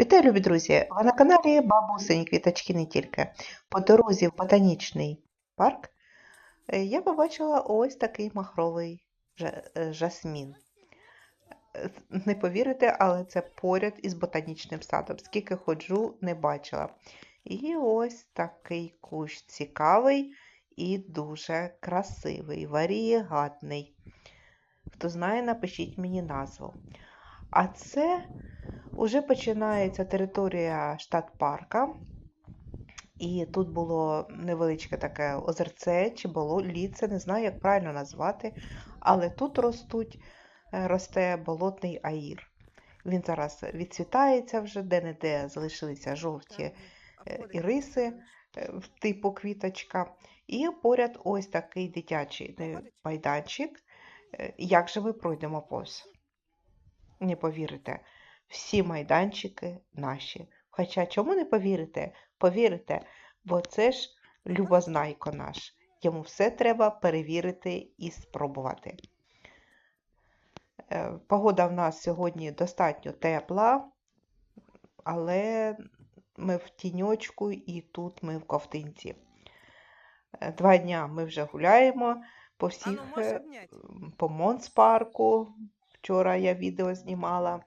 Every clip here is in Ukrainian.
Вітаю, любі друзі! Ви на каналі Бабусині Квіточки не тільки. По дорозі в ботанічний парк е, я побачила ось такий махровий е, жасмін. Е, Не повірите, але це поряд із ботанічним садом. Скільки ходжу, не бачила. І ось такий кущ цікавий і дуже красивий, варієгатний. Хто знає, напишіть мені назву. А це Уже починається територія штат парка, і тут було невеличке таке озерце чи боліце, не знаю, як правильно назвати, але тут ростуть, е, росте болотний аїр. Він зараз відцвітається вже, де-не-де залишилися жовті е, іриси е, типу квіточка. І поряд ось такий дитячий майданчик. Як же ми пройдемо повз? Не повірите всі майданчики наші. Хоча чому не повірите? Повірите, бо це ж любознайко наш. Йому все треба перевірити і спробувати. Е, Погода в нас сьогодні достатньо тепла, але ми в тіньочку і тут ми в ковтинці. Е, Два дня ми вже гуляємо по всіх, е, по Монс-парку. Вчора я відео знімала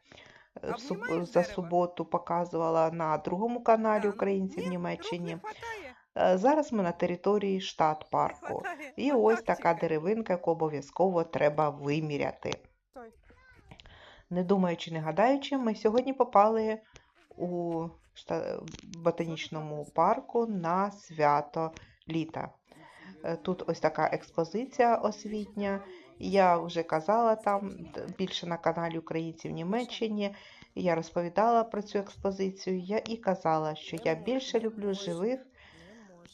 Обнімаєш за суботу показувала на другому каналі ну, українців в Німеччині. Хватає? Е, Зараз ми на території штат парку. І ось така деревинка, яку обов'язково треба виміряти. Не думаючи, не гадаючи, ми сьогодні попали у ботанічному парку на свято літа. Е, Тут ось така експозиція освітня. Я вже казала там більше на каналі Українців в Німеччині. Я розповідала про цю експозицію. Я і казала, що я більше люблю живих,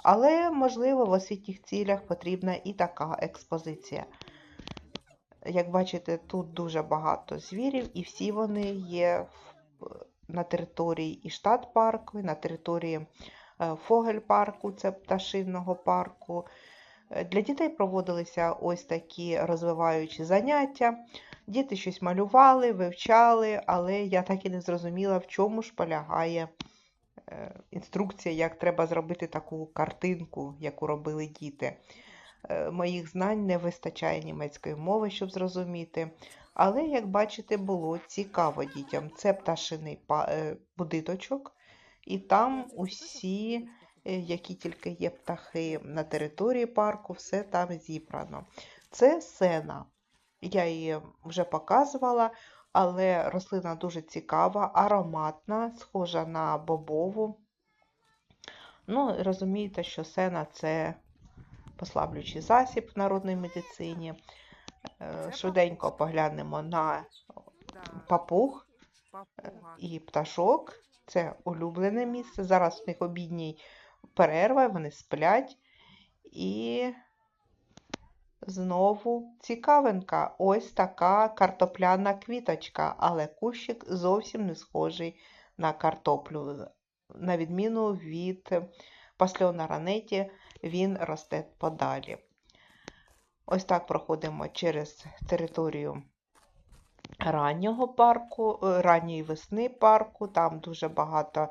але можливо в освітніх цілях потрібна і така експозиція. Як бачите, тут дуже багато звірів, і всі вони є на території і штат парку, і на території е, Фогель парку, це пташинного парку. Для дітей проводилися ось такі розвиваючі заняття. Діти щось малювали, вивчали, але я так і не зрозуміла, в чому ж полягає е, інструкція, як треба зробити таку картинку, яку робили діти. Е, Моїх знань не вистачає німецької мови, щоб зрозуміти. Але, як бачите, було цікаво дітям. Це пташиний е, і там усі, які тільки є птахи на території парку, все там зібрано. Це сена. Я її вже показувала, але рослина дуже цікава, ароматна, схожа на бобову. Ну, розумієте, що сена це послаблюючий засіб в народній медицині. Е, Швиденько поглянемо на папуг і пташок. Це улюблене місце. Зараз у них обідній перерва, вони сплять. І знову цікавинка. Ось така картопляна квіточка, але кущик зовсім не схожий на картоплю. На відміну від пасльона ранеті, він росте подалі. Ось так проходимо через територію раннього парку, е, ранньої весни парку. Там дуже багато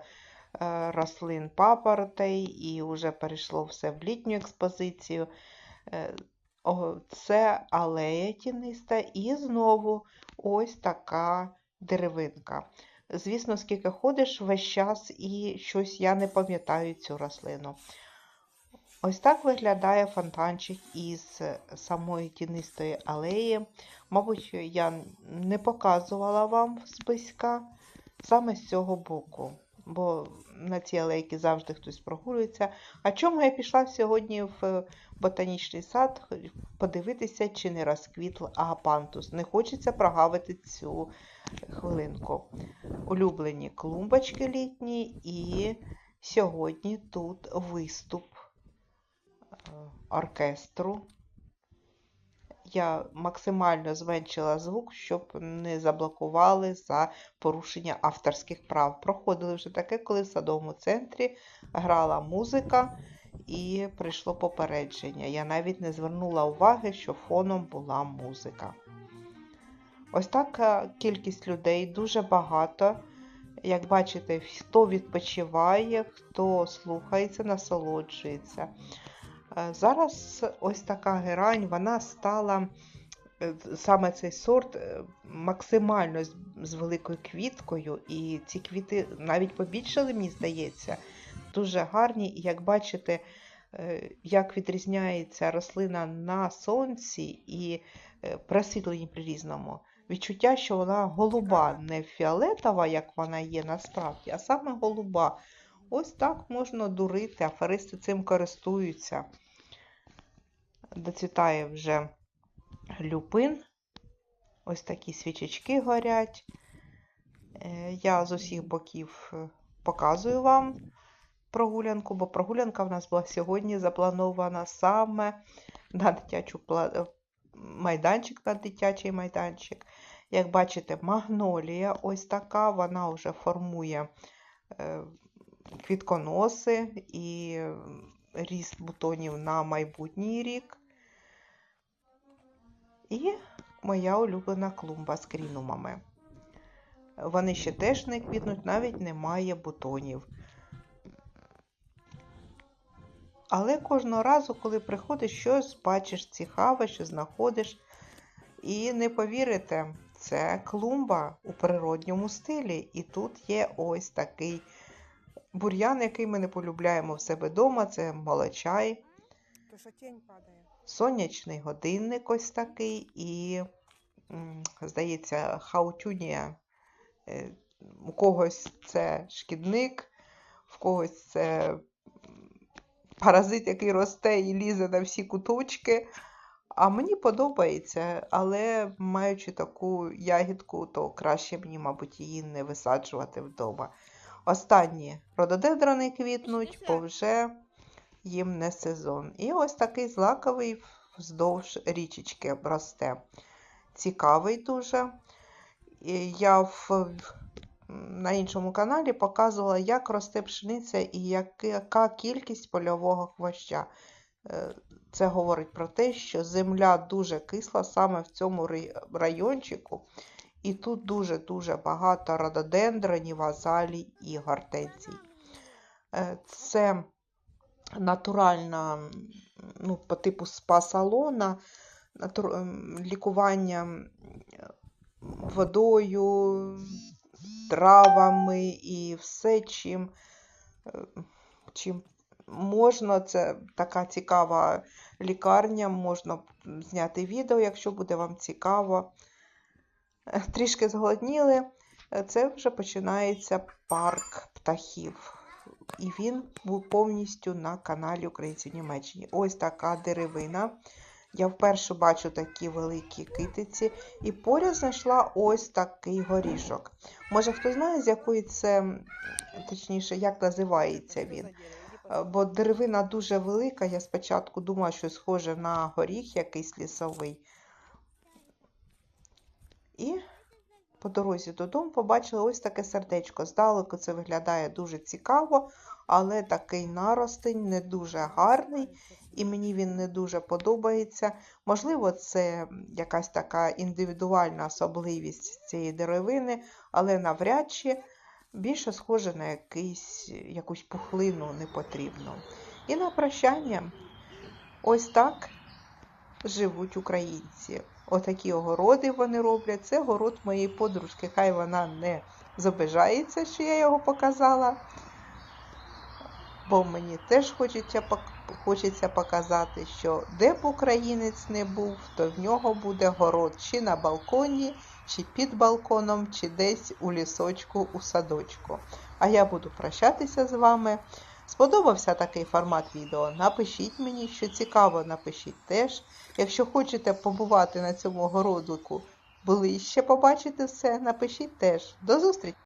рослин папоротей і вже перейшло все в літню експозицію. Е, Це алея тіниста і знову ось така деревинка. Звісно, скільки ходиш весь час і щось я не пам'ятаю цю рослину. Ось так виглядає фонтанчик із самої тінистої алеї. Мабуть, я не показувала вам зблизька саме з цього боку, бо на цій алейці завжди хтось прогулюється. А чому я пішла сьогодні в ботанічний сад подивитися, чи не розквітл агапантус. Не хочеться прогавити цю хвилинку. Улюблені клумбочки літні, і сьогодні тут виступ е, оркестру. Я максимально зменшила звук, щоб не заблокували за порушення авторських прав. Проходили вже таке, коли в садовому центрі грала музика і прийшло попередження. Я навіть не звернула уваги, що фоном була музика. Ось така кількість людей, дуже багато. Як бачите, хто відпочиває, хто слухається, насолоджується. Е, Зараз ось така герань, вона стала е, саме цей сорт е, максимально з, великою квіткою, і ці квіти навіть побільшали, мені здається, дуже гарні. І як бачите, як відрізняється рослина на сонці і при освітленні при різному. Відчуття, що вона голуба, не фіолетова, як вона є насправді, а саме голуба. Ось так можна дурити, аферисти цим користуються. Доцвітає вже люпин. Ось такі свічечки горять. Е, Я з усіх боків е, показую вам прогулянку, бо прогулянка в нас була сьогодні запланована саме на дитячу е, майданчик, на дитячий майданчик. Як бачите, магнолія ось така, вона вже формує квітконоси і ріст бутонів на майбутній рік. І моя улюблена клумба з крінумами. Вони ще теж не квітнуть, навіть немає бутонів. Але кожного разу, коли приходиш, щось бачиш цікаве, що знаходиш. І не повірите, це клумба у природньому стилі. І тут є ось такий бур'ян, який ми не полюбляємо в себе вдома. Це молочай, сонячний годинник ось такий, і, здається, хаутюнія. Е, У когось це шкідник, в когось це паразит, який росте і лізе на всі куточки. А мені подобається, але маючи таку ягідку, то краще мені, мабуть, її не висаджувати вдома. Останні рододендрони квітнуть, бо вже їм не сезон. І ось такий злаковий вздовж річечки росте. Цікавий дуже. І Я в, на іншому каналі показувала, як росте пшениця і яка кількість польового хвоща. Е, Це говорить про те, що земля дуже кисла саме в цьому райончику. І тут дуже-дуже багато рододендронів, азалій і гортензій. Е, Це натуральна, ну, по типу спа-салона, лікування водою, травами і все, чим, е, чим можна. Це така цікава лікарня, можна зняти відео, якщо буде вам цікаво. Трішки зголодніли. Е, Це вже починається парк птахів. І він був повністю на каналі Українці в Німеччині. Ось така деревина. Я вперше бачу такі великі китиці. І поряд знайшла ось такий горішок. Може, хто знає, з якої це, точніше, як називається він. Е, Бо деревина дуже велика. Я спочатку думала, що схоже на горіх якийсь лісовий. І по дорозі додому побачила ось таке сердечко. Здалеку це виглядає дуже цікаво, але такий наростень не дуже гарний, і мені він не дуже подобається. Можливо, це якась така індивідуальна особливість цієї деревини, але навряд чи більше схоже на якийсь, якусь пухлину непотрібну. І на прощання ось так живуть українці. Отакі огороди вони роблять. Це город моєї подружки. Хай вона не забижається, що я його показала. Бо мені теж хочеться, хочеться показати, що де б українець не був, то в нього буде город чи на балконі, чи під балконом, чи десь у лісочку, у садочку. А я буду прощатися з вами. Сподобався такий формат відео? Напишіть мені, що цікаво, напишіть теж. Якщо хочете побувати на цьому городику ближче побачити все, напишіть теж. До зустрічі!